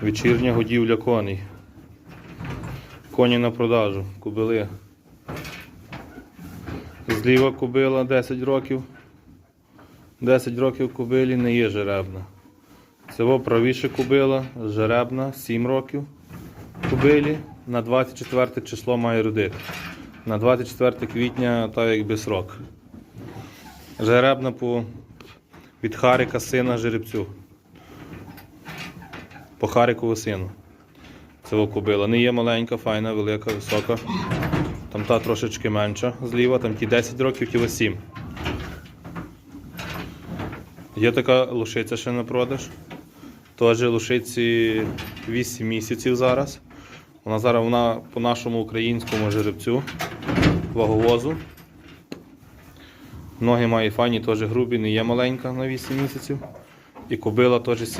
Вечірня годівля коней. Коні на продажу. Кубили. Зліва кубила 10 років. 10 років кубилі не є жеребна. Цього правіше кубила, жеребна, 7 років кубилі. На 24 число має родити. На 24 квітня так якби срок. Жеребна по від Харика сина жеребцю. По Харикову сину. Цього кубила. Не є маленька, файна, велика, висока. Там та трошечки менша зліва, там ті 10 років, ті 7. Є така лошиця ще на продаж. Теж лошиці 8 місяців зараз. Вона зараз вона по нашому українському жеребцю ваговозу. Ноги має файні, теж грубі, не є маленька на 8 місяців. І кобила теж